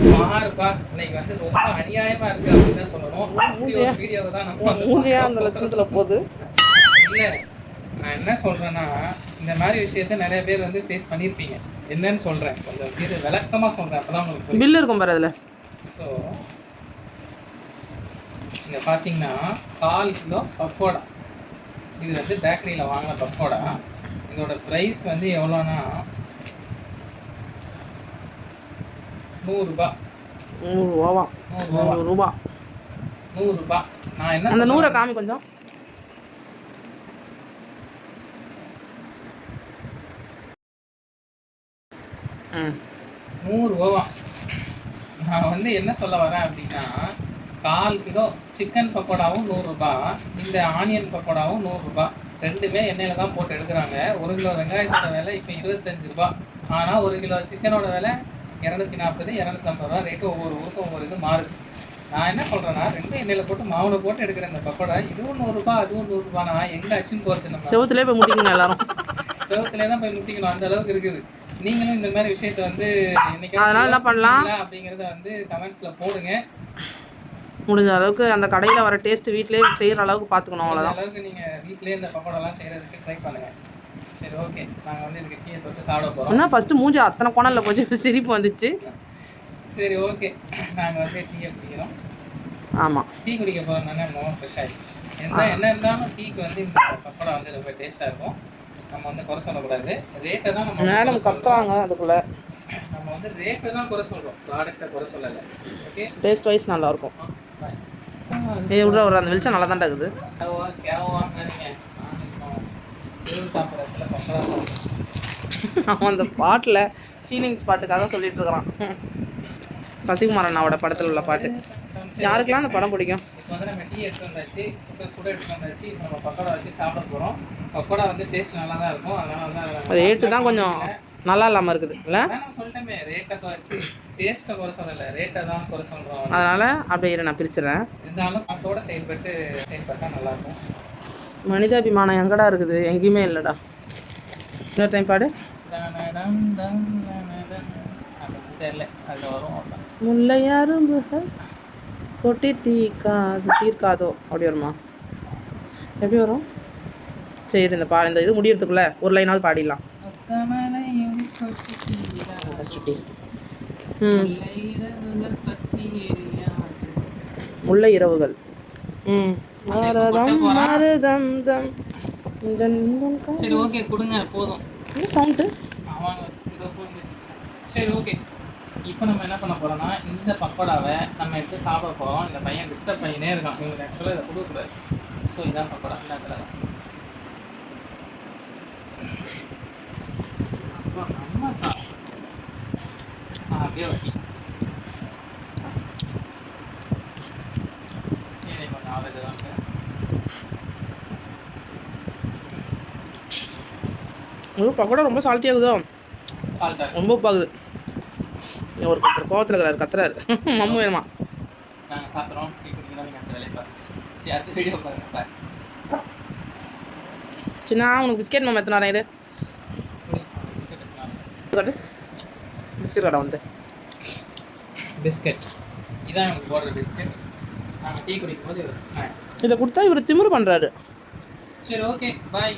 மாறுப்பா இன்னைக்கு வந்து ரொம்ப அநியாயமா இருக்கு அப்படின்னு தான் சொல்லணும். வீடியோவை தான் நம்ம மூஞ்சியா அந்த லட்சத்துல போகுது. இல்ல நான் என்ன சொல்றேன்னா இந்த மாதிரி விஷயத்த நிறைய பேர் வந்து ஃபேஸ் பண்ணியிருப்பீங்க. என்னன்னு சொல்றேன். கொஞ்சம் இது விளக்கமா சொல்றேன். அப்பதான் உங்களுக்கு இருக்கும் பாரு அதுல. ஸோ இங்க பாத்தீங்கன்னா கால் கிலோ பக்கோடா. இது வந்து பேக்கரியில் வாங்கின பக்கோடா. இதோட ப்ரைஸ் வந்து எவ்வளோனா நூறுரூபா நூறு ரூபாவா நூறுரூவா நூறு ரூபா நூறுரூபா நான் என்ன அந்த? நூறை காமி கொஞ்சம். நூறுரூவா நான் வந்து என்ன சொல்ல வரேன் அப்படின்னா கால் கிலோ சிக்கன் பக்கோடாவும் நூறுரூபா இந்த ஆனியன் பக்கோடாவும் நூறுரூபா ரெண்டுமே எண்ணெயில் தான் போட்டு எடுக்கிறாங்க. ஒரு கிலோ வெங்காயத்தோட விலை இப்போ இருபத்தஞ்சு ரூபா. ஆனால் ஒரு கிலோ சிக்கனோட விலை இரநூத்தி நாற்பது இரநூத்தம்பது ரூபா ரேட்டு ஒவ்வொரு ஊருக்கும் ஒவ்வொரு இது மாறுது. நான் என்ன சொல்கிறேன்னா ரெண்டும் எண்ணெயில் போட்டு மாவில் போட்டு எடுக்கிற இந்த பக்கோடா இதுவும் நூறுரூபா அதுவும் நூறுரூபா நான் எங்கே அச்சுன்னு போகிறது நம்ம? செவுத்துலேயே போய் முடிக்கணும் எல்லாரும். செவத்துலேயே தான் போய் முட்டிக்கணும் அந்த அளவுக்கு இருக்குது. நீங்களும் இந்த மாதிரி விஷயத்த வந்து அதனால என்ன பண்ணலாம்? அப்படிங்கறத வந்து கமெண்ட்ஸ்ல போடுங்க. முடிஞ்ச அளவுக்கு அந்த கடையில் வர டேஸ்ட் வீட்டிலேயே செய்கிற அளவுக்கு பார்த்துக்கணும் அவ்வளோதான் அளவுக்கு நீங்க வீட்லயே இந்த பக்கோடாலாம் செய்யறதுக்கு ட்ரை பண்ணுங்க. சரி ஓகே நாங்க வந்து இதுக்கு டீயை தொட்டு சாப்பிட போறோம். என்ன ஃபஸ்ட்டு மூஞ்சி அத்தனை கோணலில் போச்சு சிரிப்பு வந்துச்சு. சரி ஓகே நாங்க வந்து டீயை குடிக்கிறோம். ஆமாம் டீ குடிக்க போறோம்னாலே மோகம் ஃப்ரெஷ் ஆயிடுச்சு. என்ன என்ன இருந்தாலும் டீக்கு வந்து இந்த பக்கோடா வந்து ரொம்ப டேஸ்டா இருக்கும். நம்ம வந்து குறை சொல்லக்கூடாது. ரேட்டை தான் நம்ம மேடம். கத்துறாங்க அதுக்குள்ளே. நம்ம வந்து ரேட்டை தான் குறை சொல்றோம். ப்ராடக்ட்டை குறை சொல்லலை. ஓகே டேஸ்ட் வைஸ் நல்லாயிருக்கும் ஏய் விட்ற ஒரு அந்த வெளிச்சம் நல்லா தான் இருக்குது கேவா வாங்காதீங்க நான் இப்போ சேவ் சாப்பிட்றதுல பக்கடா சாப்பிட்றேன் அவன் அந்த பாட்டில் ஃபீலிங்ஸ் பாட்டுக்காக சொல்லிட்டு இருக்கிறான். சசிகுமார் அண்ணாவோட படத்தில் உள்ள பாட்டு. யாருக்கெல்லாம் அந்த படம் பிடிக்கும்? இப்போ வந்து நம்ம டீ எடுத்து வந்தாச்சு சுட சுட எடுத்து வந்தாச்சு இப்போ நம்ம பக்கோடா வச்சு சாப்பிட போகிறோம் பக்கோடா வந்து டேஸ்ட் நல்லா தான் இருக்கும் அதனால ரேட்டு தான் கொஞ்சம் நல்லா இல்லாமல் இருக்குது இல்லை? சொல்லிட்டேமே ரேட்டை குறைச்சி டேஸ்ட்டை குறை சொல்லலை ரேட்டை தான் குறை சொல்கிறோம் அதனால் அப்படியே நான் பிரிச்சுறேன் இருந்தாலும் அதோட செயல்பட்டு செயல்பட்டா நல்லா இருக்கும். மனிதாபிமானம் எங்கடா இருக்குது? எங்கேயுமே இல்லைடா. இன்னொரு டைம் பாடு. தனடம் தம் தனடம். அது தெரியல அது வரும் அவ்வளவுதான். முல்லை அரும்புகள் கொட்டி தீக்காது தீர்க்காதோ? அப்படி வருமா? எப்படி வரும்? சரி இந்த பா இந்த இது முடியறதுக்குள்ள ஒரு லைனாவது பாடிடலாம். முல்லை இரவுகள் பத்தி எரியாது. முல்லை இரவுகள் ம். மரதம். மருதம் தம். சரி ஓகே கொடுங்க போதும். என்ன சவுண்டு. சரி ஓகே இப்போ நம்ம என்ன பண்ண போறோம்னா இந்த பக்கோடாவை நம்ம எடுத்து சாப்பிட போறோம். இந்த பையன் டிஸ்டர்ப் பண்ணினே இருக்கான். இவங்க ஆக்சுவலாக இதை கொடுக்கக்கூடாது. ஸோ இதான் பக்கோடா. இல்லை அதில் அப்புறம் நம்ம சாப்பிடும் அப்படியே ஒரு பக்கோடா ரொம்ப சால்ட்டி ஆகுதோ சால்ட்டாக ரொம்ப உப்பாகுது. ஒரு கத்துற கோவத்தில் இருக்கிறாரு கத்துறாரு. மம்மு வேணுமா? நாங்கள் சாப்பிட்றோம். டீ குடிக்கிறோம். நீங்கள் அடுத்த வேலையை பாருங்க சரி அடுத்த வீடியோ பாருங்க. பாய் சின்ன உனக்கு பிஸ்கெட் மம்மு எத்தனை வரேன் காட்டு பிஸ்கெட் கடை வந்து பிஸ்கட். இதான் எனக்கு போடுற பிஸ்கட். டீ குடிக்கும் போது இது கொடுத்தா இவர் திமிரு பண்ணுறாரு சரி ஓகே. பாய்